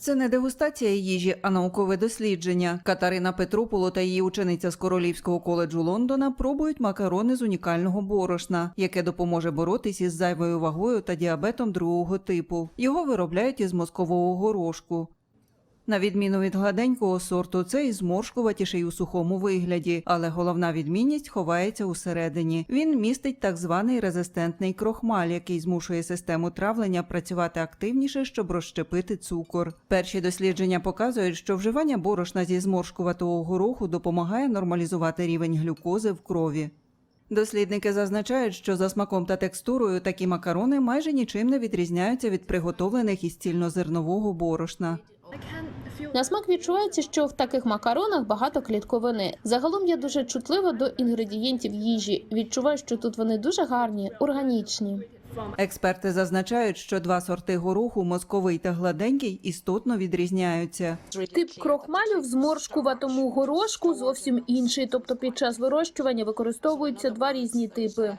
Це не дегустація їжі, а наукове дослідження. Катерина Петрупуло та її учениця з Королівського коледжу Лондона пробують макарони з унікального борошна, яке допоможе боротись із зайвою вагою та діабетом другого типу. Його виробляють із мозкового горошку. На відміну від гладенького сорту, цей зморшкуватіший у сухому вигляді, але головна відмінність ховається усередині. Він містить так званий резистентний крохмаль, який змушує систему травлення працювати активніше, щоб розщепити цукор. Перші дослідження показують, що вживання борошна зі зморшкуватого гороху допомагає нормалізувати рівень глюкози в крові. Дослідники зазначають, що за смаком та текстурою такі макарони майже нічим не відрізняються від приготовлених із цільнозернового борошна. На смак відчувається, що в таких макаронах багато клітковини. Загалом я дуже чутлива до інгредієнтів їжі. Відчуваю, що тут вони дуже гарні, органічні. Експерти зазначають, що два сорти гороху, мозковий та гладенький, істотно відрізняються. Тип крохмалю в зморшкуватому горошку зовсім інший, тобто під час вирощування використовуються два різні типи.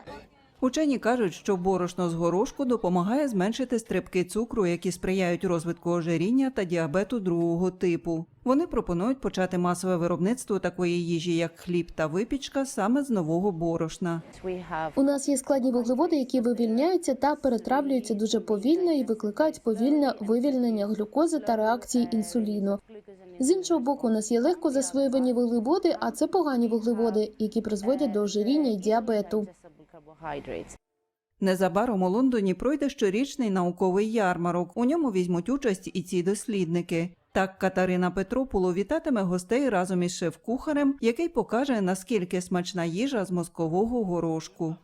Учені кажуть, що борошно з горошку допомагає зменшити стрибки цукру, які сприяють розвитку ожиріння та діабету другого типу. Вони пропонують почати масове виробництво такої їжі, як хліб та випічка, саме з нового борошна. У нас є складні вуглеводи, які вивільняються та перетравлюються дуже повільно і викликають повільне вивільнення глюкози та реакції інсуліну. З іншого боку, у нас є легко засвоювані вуглеводи, а це погані вуглеводи, які призводять до ожиріння і діабету. Незабаром у Лондоні пройде щорічний науковий ярмарок. У ньому візьмуть участь і ці дослідники. Так Катерина Петропуло вітатиме гостей разом із шеф-кухарем, який покаже наскільки смачна їжа з мозкового горошку.